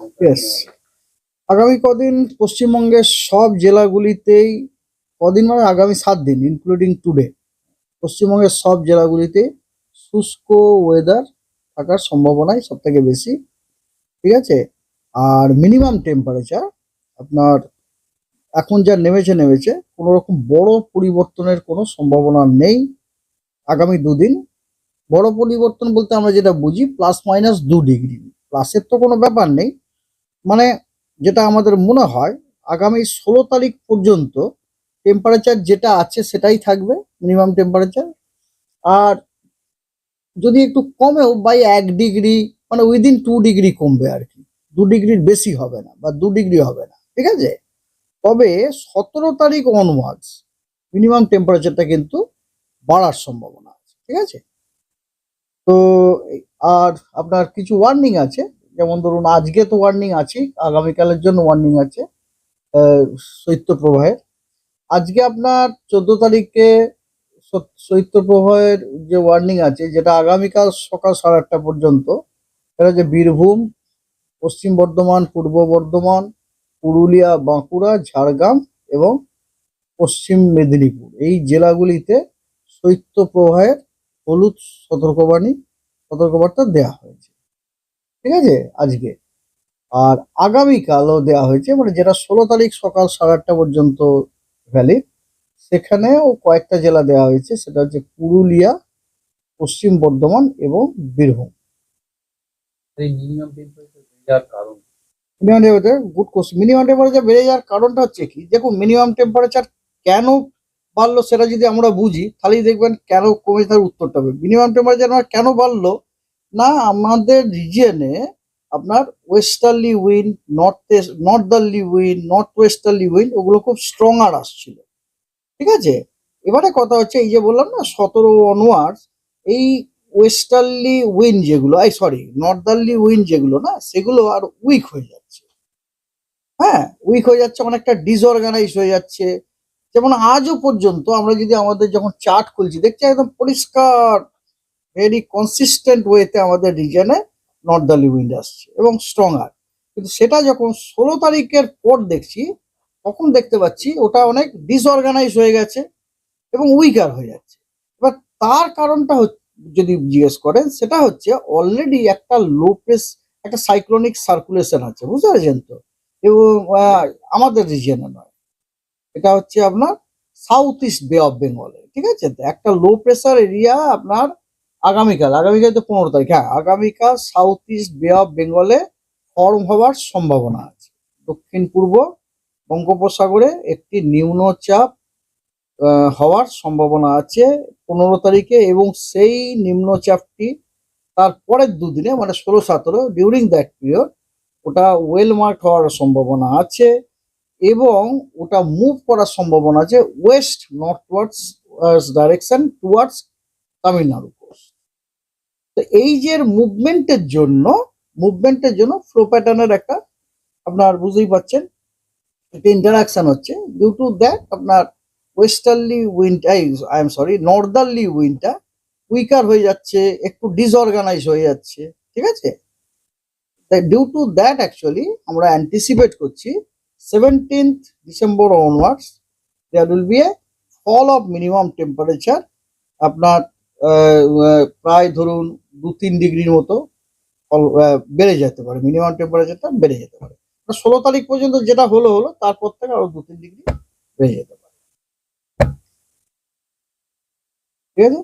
Yes আগামী কদিন পশ্চিমবঙ্গের সব জেলাগুলিতেই কদিন মানে আগামী সাত দিন ইনক্লুডিং টুডে পশ্চিমবঙ্গের সব জেলাগুলিতে শুষ্ক ওয়েদার থাকার সম্ভাবনাই সব থেকে বেশি, ঠিক আছে? আর মিনিমাম টেম্পারেচার আপনার এখন যা নেমেছে নেমেছে কোনো রকম বড় পরিবর্তনের কোনো সম্ভাবনা নেই আগামী দুদিন। বড় পরিবর্তন বলতে আমরা যেটা বুঝি প্লাস মাইনাস দু ডিগ্রি প্লাসের তো কোনো ব্যাপার নেই। মানে যেটা আমাদের মনে হয়, আগামী ষোলো তারিখ পর্যন্ত টেম্পারেচার যেটা আছে সেটাই থাকবে মিনিমাম টেম্পারেচার আর যদি একটু কমেও বাই এক ডিগ্রি মানে উইদিন টু ডিগ্রি কমবে আর কি। দু ডিগ্রির বেশি হবে না বা দু ডিগ্রি হবে না, ঠিক আছে? তবে সতেরো তারিখ অনওয়ার্ডস মিনিমাম টেম্পারেচারটা কিন্তু বাড়ার সম্ভাবনা আছে, ঠিক আছে? তো, আর আপনার কিছু ওয়ার্নিং আছে? যেমন ধরুন, আজকে তো ওয়ার্নিং আছে, আগামীকালের জন্য ওয়ার্নিং আছে শৈত্যপ্রবাহের। আজকে আপনার চোদ্দ তারিখে শৈত্যপ্রবাহের যে ওয়ার্নিং আছে, যেটা আগামীকাল সকাল সাড়ে আটটা পর্যন্ত, সেটা হচ্ছে বীরভূম, পশ্চিম বর্ধমান, পূর্ব বর্ধমান, পুরুলিয়া, বাঁকুড়া, ঝাড়গ্রাম এবং পশ্চিম মেদিনীপুর। এই জেলাগুলিতে শৈত্যপ্রবাহের হলুদ সতর্কবাণী, সতর্কবার্তা দেওয়া হয়েছে। ঠিক আছে? আজকে। আর আগামীকালও দেওয়া হয়েছে মানে যেটা ষোলো তারিখ সকাল সাড়ে আটটা পর্যন্ত ভ্যালিড সেখানেও কয়েকটা জেলা দেওয়া হয়েছে সেটা হচ্ছে পুরুলিয়া পশ্চিম বর্ধমান এবং Birbhum. Minimum temperature temperature good question minimum temperature বেড়ে যাওয়ার কারণটা হচ্ছে কি? দেখুন মিনিমাম টেম্পারেচার কেন বাড়লো সেটা যদি আমরা বুঝি তাহলেই দেখবেন কেন কমে তার উত্তরটা হবে। মিনিমাম টেম্পারেচার আমার কেন বাড়লো? না, আমাদের রিজিয়নে আপনার westerly wind north northerly wind north westerly wind ওগুলো খুব স্ট্রং আর আসছিল। ঠিক আছে? এবারে কথা হচ্ছে এই যে বললাম না, সতেরো অনওয়ার্ডস এই ওয়েস্টার্লি উইন্ড যেগুলো, এই সরি নর্দার্লি উইন্ড যেগুলো না, সেগুলো আর উইক হয়ে যাচ্ছে। হ্যাঁ উইক হয়ে যাচ্ছে অনেকটা ডিসঅর্গানাইজ হয়ে যাচ্ছে। যেমন আজও পর্যন্ত আমরা যদি আমাদের যখন চার্ট খুলছি, দেখছি একদম পরিষ্কার ভেরি কনসিস্টেন্ট ওয়েতে আমাদের রিজনে নর্দার্লি উইন্ড আসছে এবং স্ট্রং আর। কিন্তু সেটা যখন ষোলো তারিখের পর দেখছি, তখন দেখতে পাচ্ছি ওটা অনেক ডিসঅর্গানাইজ হয়ে গেছে এবং উইকার হয়ে যাচ্ছে। এবার তার কারণটা যদি জিজ্ঞেস করেন, সেটা হচ্ছে অলরেডি একটা লো প্রেস একটা সাইক্লোনিক সার্কুলেশন আছে, বুঝতে পেরেছেন তো? এবং আমাদের রিজিয়নে নয়। এটা হচ্ছে আপনার সাউথ ইস্ট বে অফ বেঙ্গলে ঠিক আছে? একটা লো প্রেসার এরিয়া আপনার আগামীকাল আগামীকাল তো পনেরো তারিখ হ্যাঁ আগামীকাল সাউথ ইস্ট বে অফ বেঙ্গলে ফর্ম হওয়ার সম্ভাবনা আছে। দক্ষিণ পূর্ব বঙ্গোপসাগরে একটি নিম্নচাপ হওয়ার সম্ভাবনা আছে পনেরো তারিখে এবং সেই নিম্নচাপটি তার পরের দুদিনে মানে ষোলো সতেরো ডিউরিং দ্যাট পিরিয়ড ওটা ওয়েল মার্ক হওয়ার সম্ভাবনা আছে এবং ওটা মুভ করার সম্ভাবনা আছে west northwards direction towards Tamil Nadu. তো এই যে মুভমেন্টের জন্য মুভমেন্টের জন্য ফ্লো প্যাটার্নের একটা আপনার বুঝতেই পাচ্ছেন একটা ইন্টারাকশন হচ্ছে। ডিউ টু দ্যাট আপনার westerly wind I I am sorry northerly উইন্ডটা weaker হয়ে যাচ্ছে, একটু ডিসঅর্গানাইজ হয়ে যাচ্ছে, ঠিক আছে? তাই ডিউ টু দ্যাট অ্যাকচুয়ালি আমরা অ্যান্টিসিপেট করছি seventeenth December onwards there will be a fall of minimum temperature আপনার প্রায় ধরুন দু তিন ডিগ্রির মতো বেড়ে যেতে পারে। মিনিমাম টেম্পারেচারটা বেড়ে যেতে পারে। ষোলো তারিখ পর্যন্ত যেটা হলো হলো, তারপর থেকে আরও দু তিন ডিগ্রি বেড়ে যেতে পারে। ঠিক আছে?